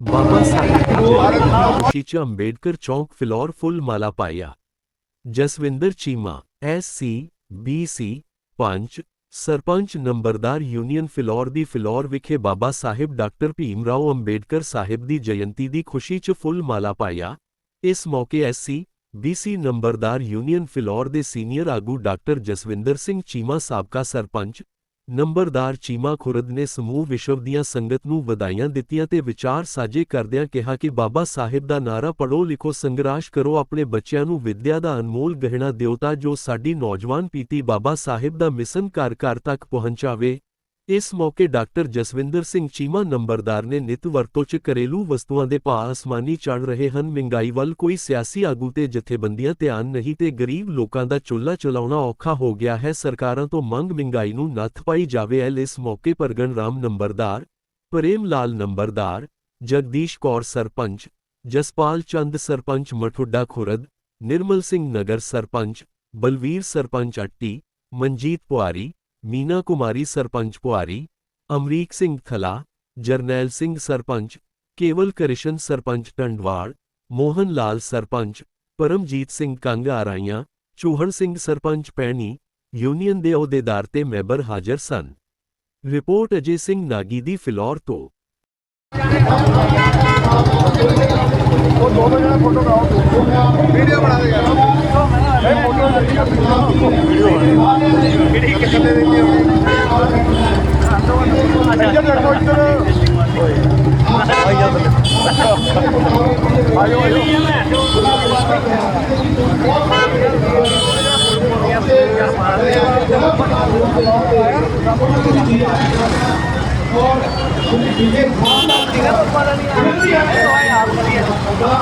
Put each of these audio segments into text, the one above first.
ਬਾਬਾ ਸਾਹਿਬ ਦੀ ਜਯੰਤੀ ਦੀ ਖੁਸ਼ੀ 'ਚ ਅੰਬੇਡਕਰ ਚੌਂਕ ਫਿਲੌਰ ਫੁੱਲ ਮਾਲਾ ਪਾਇਆ Jaswinder Cheema SC BC panch sarpanch Nambardar union Phillaur ਦੀ ਫਿਲੌਰ ਵਿਖੇ ਬਾਬਾ ਸਾਹਿਬ ਡਾਕਟਰ ਭੀਮ ਰਾਓ ਅੰਬੇਡਕਰ ਸਾਹਿਬ ਦੀ ਜਯੰਤੀ ਦੀ ਖੁਸ਼ੀ 'ਚ ਫੁੱਲ ਮਾਲਾ ਪਾਇਆ ਇਸ ਮੌਕੇ SC BC Nambardar union Phillaur ਦੇ ਸੀਨੀਅਰ ਆਗੂ ਡਾਕਟਰ ਜਸਵਿੰਦਰ ਸਿੰਘ ਚੀਮਾ ਸਾਬਕਾ ਸਰਪੰਚ ਨੰਬਰਦਾਰ ਚੀਮਾ ਖੁਰਦ ਨੇ ਸਮੂਹ ਵਿਸ਼ਵ ਦੀਆਂ ਸੰਗਤ ਨੂੰ ਵਧਾਈਆਂ ਦਿੱਤੀਆਂ ਤੇ ਵਿਚਾਰ ਸਾਂਝੇ ਕਰਦਿਆਂ ਕਿਹਾ ਕਿ ਬਾਬਾ ਸਾਹਿਬ ਦਾ ਨਾਰਾ ਪੜੋ ਲਿਖੋ ਸੰਗਰਾਸ਼ ਕਰੋ, ਆਪਣੇ ਬੱਚਿਆਂ ਨੂੰ ਵਿੱਦਿਆ ਦਾ ਅਨਮੋਲ ਗਹਿਣਾ ਦਿਓ ਤਾਂ ਜੋ ਸਾਡੀ ਨੌਜਵਾਨ ਪੀਤੀ ਬਾਬਾ ਸਾਹਿਬ ਦਾ ਮਿਸ਼ਨ ਘਰ ਘਰ ਤੱਕ ਪਹੁੰਚਾਵੇ ਇਸ ਮੌਕੇ ਡਾਕਟਰ ਜਸਵਿੰਦਰ ਸਿੰਘ ਚੀਮਾ ਨੰਬਰਦਾਰ ਨੇ ਨਿਤ ਵਰਤੋਂ 'ਚ ਘਰੇਲੂ ਵਸਤੂਆਂ ਦੇ ਭਾਅ ਅਸਮਾਨੀ ਚੜ ਰਹੇ ਹਨ। ਮਹਿੰਗਾਈ ਵੱਲ ਕੋਈ ਸਿਆਸੀ ਆਗੂ ਤੇ ਜਥੇਬੰਦੀਆਂ ਧਿਆਨ ਨਹੀਂ ਤੇ ਗਰੀਬ ਲੋਕਾਂ ਦਾ ਚੁੱਲ੍ਹਾ ਚਲਾਉਣਾ ਔਖਾ ਹੋ ਗਿਆ ਹੈ। ਸਰਕਾਰਾਂ ਤੋਂ ਮੰਗ ਮਹਿੰਗਾਈ ਨੂੰ ਨੱਥ ਪਾਈ ਜਾਵੇ ਐਲ। ਇਸ ਮੌਕੇ ਪ੍ਰਗਣ ਰਾਮ ਨੰਬਰਦਾਰ, ਪ੍ਰੇਮ ਲਾਲ ਨੰਬਰਦਾਰ, ਜਗਦੀਸ਼ ਕੌਰ ਸਰਪੰਚ, ਜਸਪਾਲ ਚੰਦ ਸਰਪੰਚ ਮਠੁੱਡਾ ਖੁਰਦ, ਨਿਰਮਲ ਸਿੰਘ ਨਗਰ ਸਰਪੰਚ, ਬਲਵੀਰ ਸਰਪੰਚ ਅੱਟੀ, ਮਨਜੀਤ ਪੁਆਰੀ ਮੀਨਾ ਕੁਮਾਰੀ ਸਰਪੰਚ ਪੁਆਰੀ ਅਮਰੀਕ ਸਿੰਘ ਥਲਾ ਜਰਨੈਲ ਸਿੰਘ ਸਰਪੰਚ ਕੇਵਲ ਕ੍ਰਿਸ਼ਨ ਸਰਪੰਚ ਟੰਡਵਾੜ ਮੋਹਨ ਲਾਲ ਸਰਪੰਚ ਪਰਮਜੀਤ ਸਿੰਘ ਕੰਗ ਆਰਾਈਆਂ ਚੂਹਣ ਸਿੰਘ ਸਰਪੰਚ ਪੈਣੀ ਯੂਨੀਅਨ ਦੇ ਅਹੁਦੇਦਾਰ ਤੇ ਮੈਂਬਰ ਹਾਜ਼ਰ ਸਨ ਰਿਪੋਰਟ ਅਜੇ ਸਿੰਘ ਨਾਗੀ ਦੀ ਫਿਲੌਰ ਤੋਂ ਵੀਡੀਓ ਬਣਾ ਦੇ ਯਾਰ ਇਹ ਫੋਟੋ ਵੀਡੀਓ ਇੱਧਰ ਦੇਖੋ ਇੱਧਰ ਆਇਓ ਆਇਓ ਪਰ ਜਾ ਕੇ ਮਹਾਤਮਾ ਸਾਹਿਬ ਭਾਰਤ ਦੇ ਜਿਹੜੇ ਵੱਡੇ ਲੀਡਰ ਨੇ ਭਾਰਤ ਦੇ ਉਹ ਇੱਕ ਵੱਡੀ ਜਗ੍ਹਾ ਆਪਣੀ ਹਾਜ਼ਰੀ ਵਾਸਤੇ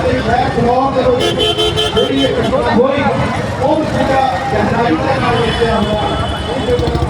ਇਹਦੇ ਜੋ ਬਹੁਤ ਮੰਡੇ ਮਿੰਟ ਲੱਗੀ ਇਸ ਕਰਕੇ ਮੈਂ ਆਪਣਾ ਸਾਹਿਬ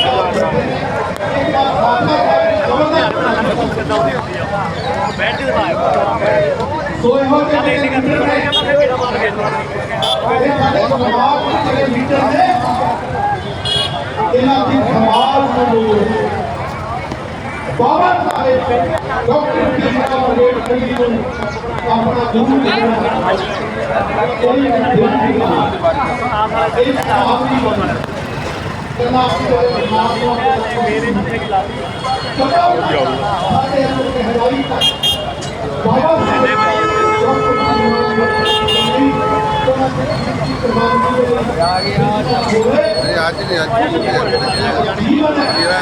सो यहाँ पे बाबा साहेब डॉक्टर भीमराव अंबेडकर जी ने अपना जन्म दिया कोई दिन नहीं एक आदमी बना आज नहीं आज तेरा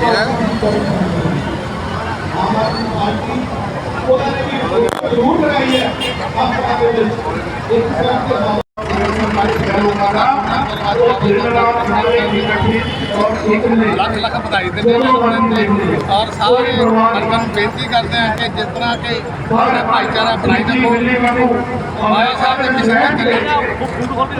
तेरा ਸਾਹਿਬ ਨਹੀਂ ਅੱਜ ਨਹੀਂ ਅੱਜ ਮੇਰਾ ਮੇਰਾ ਜ਼ਰੂਰ ਕਰਾਈ ਹੈ ਆਪਾਂ ਦੇ ਵਿੱਚ ਇੱਕ ਕਰਕੇ ਲੱਖ ਲੱਖ ਵਧਾਈ ਦਿੰਦੇ ਨੇ ਔਰ ਸਾਰੇ ਵਰਗਾਂ ਨੂੰ ਬੇਨਤੀ ਕਰਦੇ ਹਾਂ ਕਿ ਜਿਸ ਤਰ੍ਹਾਂ ਕਿ ਆਪਣੇ ਭਾਈਚਾਰਾ ਬਣਾਈ ਰੱਖੋ ਮਾਇਆ ਸਾਹਿਬ ਦੇ ਕਿਸੇ ਦਾ ਕਰੇ ਉਸ ਤੋਂ ਬਾਅਦ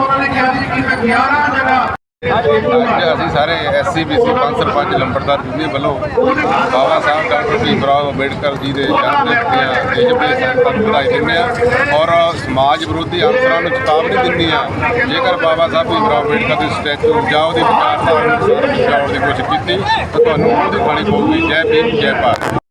ਉਹਨਾਂ ਨੇ ਕਿਹਾ ਸੀ ਕਿ ਮੈਂ 11 ਜਗ੍ਹਾ ਅੱਜ ਅਸੀਂ ਸਾਰੇ ਐਸਸੀ ਬੀਸੀ ਪੰਜ ਸਰਪੰਚ ਲੰਬੜਦਾਰ ਯੂਨੀਅਨ ਵੱਲੋਂ ਬਾਬਾ ਸਾਹਿਬ, ਡਾਕਟਰ ਭੀਮ ਰਾਓ, ਅੰਬੇਡਕਰ ਜੀ ਦੇ ਜਨਮ ਦਿਨ ਦੀਆਂ ਜੇਜਬੀ ਸੰਗਤਾਂ ਨੂੰ ਵਧਾਈ ਦਿੰਦੇ ਆ। ਔਰ ਸਮਾਜ ਵਿਰੋਧੀ ਅਨਸਰਾਂ ਨੂੰ ਚੇਤਾਵਨੀ ਦਿੰਦੀ ਆ, ਜੇਕਰ ਬਾਬਾ ਸਾਹਿਬ ਭੀਮ ਰਾਓ, ਅੰਬੇਡਕਰ ਦੀ ਸਟੈਚੂ ਜਾਂ ਉਹਦੀ ਵਿਚਾਰਧਾਰਾ ਨੂੰ ਸਰ ਪਹੁੰਚਾਉਣ ਦੀ ਕੋਸ਼ਿਸ਼ ਕੀਤੀ, ਤਾਂ ਤੁਹਾਨੂੰ ਉਹਦੀ ਖਾਣੀ ਪਊਗੀ ਜੈ ਭੀਮ, ਜੈ ਭਾਰਤ।